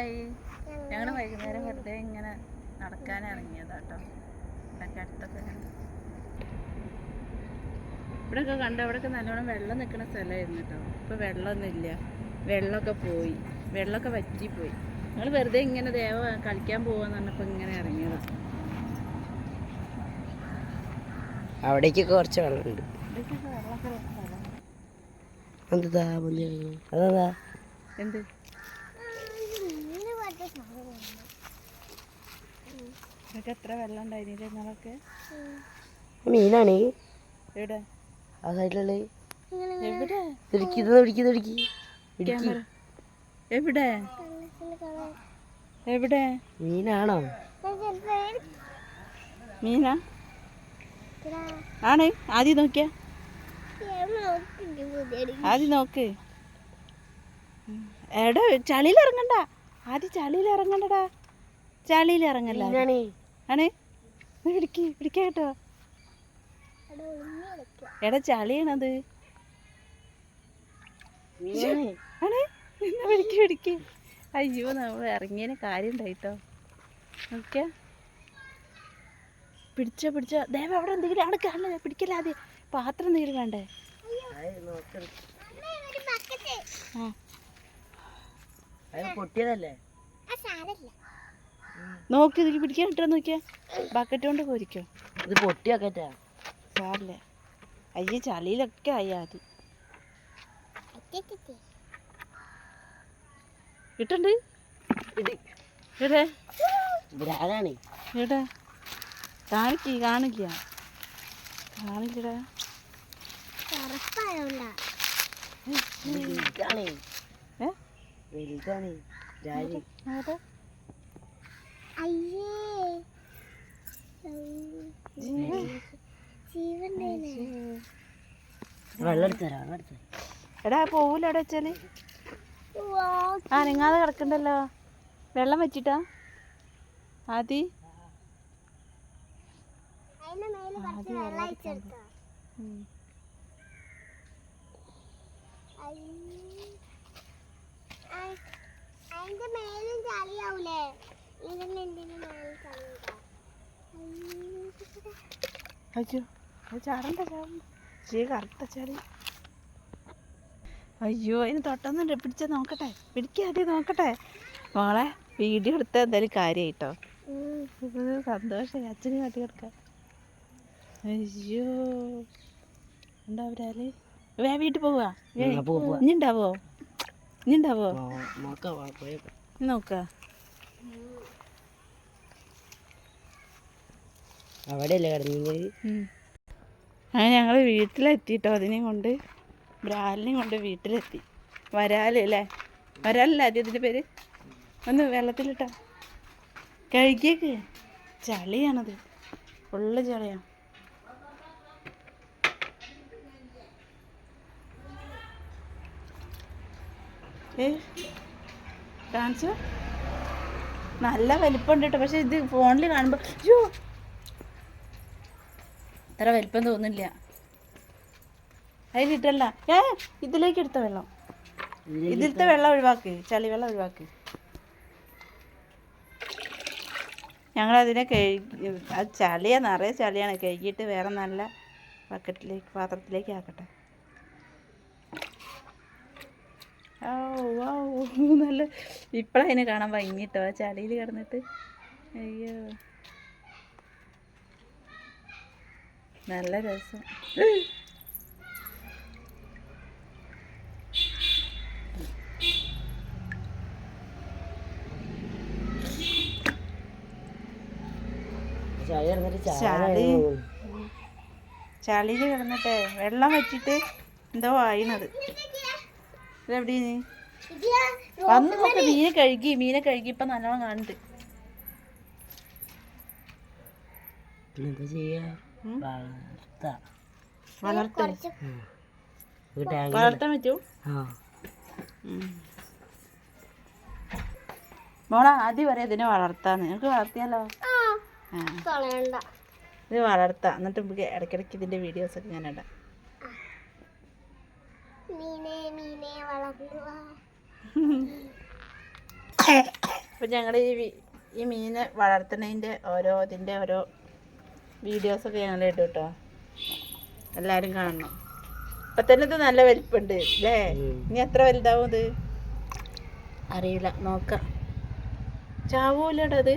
Hi ഞങ്ങൾ വൈകുന്നേരം വെറുതെ ഇങ്ങനെ നടക്കാൻ ഇറങ്ങിയതാട്ടോ. ഇവിടെയൊക്കെ അടുത്തൊക്കെ ഇവിടെയൊക്കെ കണ്ടോ ഇവിടെയൊക്കെ നല്ലോണം വെള്ളം നിൽക്കുന്ന സ്ഥലമായിരുന്നു കേട്ടോ. ഇപ്പോൾ വെള്ളമൊന്നുമില്ല. വെള്ളമൊക്കെ പോയി. വെള്ളമൊക്കെ വറ്റിപ്പോയി. ഞങ്ങൾ വെറുതെ ഇങ്ങനെ ദേവ കളിക്കാൻ പോവാന്ന് പറഞ്ഞപ്പോൾ ഇങ്ങനെ ഇറങ്ങിയതാണ് അവിടേക്ക് കുറച്ച് വെള്ളമുണ്ട്. എന്താ അതെന്താ? എന്ത്? ഇതൊക്കെ എത്ര വെള്ളം ഉണ്ടായിരുന്നില്ല നിങ്ങളൊക്കെ മീനാണ്. എവിടെ? ആ സൈഡിലുള്ള. എവിടെ? ഇടുക്കി ഇടുക്കി എവിടെ? എവിടെ? മീനാണോ? മീനാ? ആണ് ആദ്യം നോക്കിയ. ആദ്യം നോക്ക്. എടാ ചളിയിൽ ഇറങ്ങണ്ട ആദ്യം ചളിയിൽ ഇറങ്ങണ്ടടാ ചളിയിൽ ഇറങ്ങല്ല ആണ്? പിടിക്ക് പിടിക്ക കേട്ടോ. എടാ ചളിയാണത്. ആണേ? നിന്ന് പിടിക്ക് പിടിക്ക്. അയ്യോ നമ്മൾ ഇറങ്ങിയതിന് കാര്യം ഉണ്ടായിട്ടോ നോക്കിയ. പിടിച്ച പിടിച്ച. ദേവ അവിടെ എന്തെങ്കിലും അവിടെ കാണുന്നത് പിടിക്കല്ല ആദ്യം. പാത്രം എന്തെങ്കിലും വേണ്ടേ? പൊട്ടിയതല്ലേ? നോക്ക് ഇതിൽ പിടിക്കാൻ കിട്ടുമോ നോക്കിയാ. ബക്കറ്റ് കൊണ്ട് പോരിക്കോ. ഇത് പൊട്ടിയൊക്കെ സാറില്ല? അയ്യ ചളിയിലൊക്കെ ആയി ആദ്യം കിട്ടണ്ട് ഇവിടെ ബ്രാഗാണ് ഇവിടെ കാണിക്ക് കാണില്ല കാണില്ലടാ. വലുതാണ്. വലുതാണ് രാജി അവിടെ വെള്ളം എടുത്ത് തരാം വെള്ളം എടുത്ത് എടാ പോവൂല അവിടെ വെച്ചാൽ അനങ്ങാതെ കിടക്കണ്ടല്ലോ. വെള്ളം വെച്ചിട്ടാ ആദി. അതിന്റെ മേലും അയ്യോ അത് ചാടണ്ട ചാടണ്ട. കറുത്ത ചളി. അയ്യോ അതിന് തൊട്ടൊന്നും പിടിച്ച നോക്കട്ടെ. പിടിക്കാതെ നോക്കട്ടെ. മോളെ വീഡിയോ എടുത്ത എന്തായാലും കാര്യമായിട്ടോ സന്തോഷം അച്ഛന് കാട്ടി കിടക്കാം. അയ്യോ ഉണ്ടാവരാൽ വേ വീട്ടിൽ പോവാ. ഇനി ഉണ്ടാവോ? ഇനി ഉണ്ടാവോ? നോക്കാം വാ, പോയേക്കാം. ഇനി നോക്ക അവിടെയല്ലേ കിടന്നത് അങ്ങനെ ഞങ്ങൾ വീട്ടിലെത്തിട്ടോ അതിനെയും കൊണ്ട്. ബ്രാലിനെയും കൊണ്ട് വീട്ടിലെത്തി. വരാലല്ലേ വരാലല്ലേ ആദ്യം ഇതിന്റെ പേര്? ഒന്ന് വെള്ളത്തിലിട്ടോ. കഴിക്കേക്ക് ചളിയാണത്. ഉള്ള ചളിയാണ് ഏ? നല്ല വലിപ്പമുണ്ട് കേട്ടോ പക്ഷെ ഇത് ഫോണിൽ കാണുമ്പോൾ അയ്യോ അത്ര വലിപ്പം തോന്നില്ല അതിലിട്ടല്ല ഏ ഇതിലേക്ക് എടുത്ത വെള്ളം. ഇതിലത്തെ വെള്ളം ഒഴിവാക്ക്. ചളി വെള്ളം ഒഴിവാക്ക്. ഞങ്ങളതിനെ കഴുകി അത് ചളിയാ നിറയെ ചളിയാണ്. കഴുകിയിട്ട് വേറെ നല്ല ബക്കറ്റിലേക്ക് പാത്രത്തിലേക്ക് ആക്കട്ടെ. ഓ നല്ല ഇപ്പോഴതിനെ കാണാൻ ഭംഗിട്ടോ ആ ചളിയിൽ കിടന്നിട്ട്. അയ്യോ. നല്ല രസം. ചളി കിടന്നിട്ട് ചളി. ചാടി. ചളിയിൽ കിടന്നിട്ടേ വെള്ളം വെച്ചിട്ട് എന്തോ ആയിണത്. ഇതെവിടെ നീ? വന്ന് നോക്ക് മീനെ കഴുകി മീനെ കഴുകി ഇപ്പൊ നല്ലോണം കാണുന്നുണ്ട്. എന്താ ചെയ്യാ? വളർത്താൻ ഒരു വളർത്താൻ പറ്റൂ? മോളെ ആദ്യം പറയാം ഇതിനെ വളർത്താന്ന്. നിനക്ക് വളർത്തിയാലോ? ഇത് വളർത്താം. എന്നിട്ട് നമുക്ക് ഇടയ്ക്കിടയ്ക്ക് ഇതിന്റെ വീഡിയോസ് ഒക്കെ ഞാൻ ഇടാം. മീനെ മീനെ വളർത്തുക. അപ്പം ഞങ്ങൾ ഈ ഈ മീനെ വളർത്തുന്നതിന്റെ ഓരോ ഇതിന്റെ ഓരോ വീഡിയോസൊക്കെ ഞങ്ങൾ ഇട്ടു കേട്ടോ എല്ലാവരും കാണണം. ഇപ്പം തന്നെ ഇത് നല്ല വലിപ്പുണ്ട് അല്ലേ. ഇനി എത്ര വലുതാവും ഇത്? അറിയില്ല നോക്കാം. ചാവൂലടത്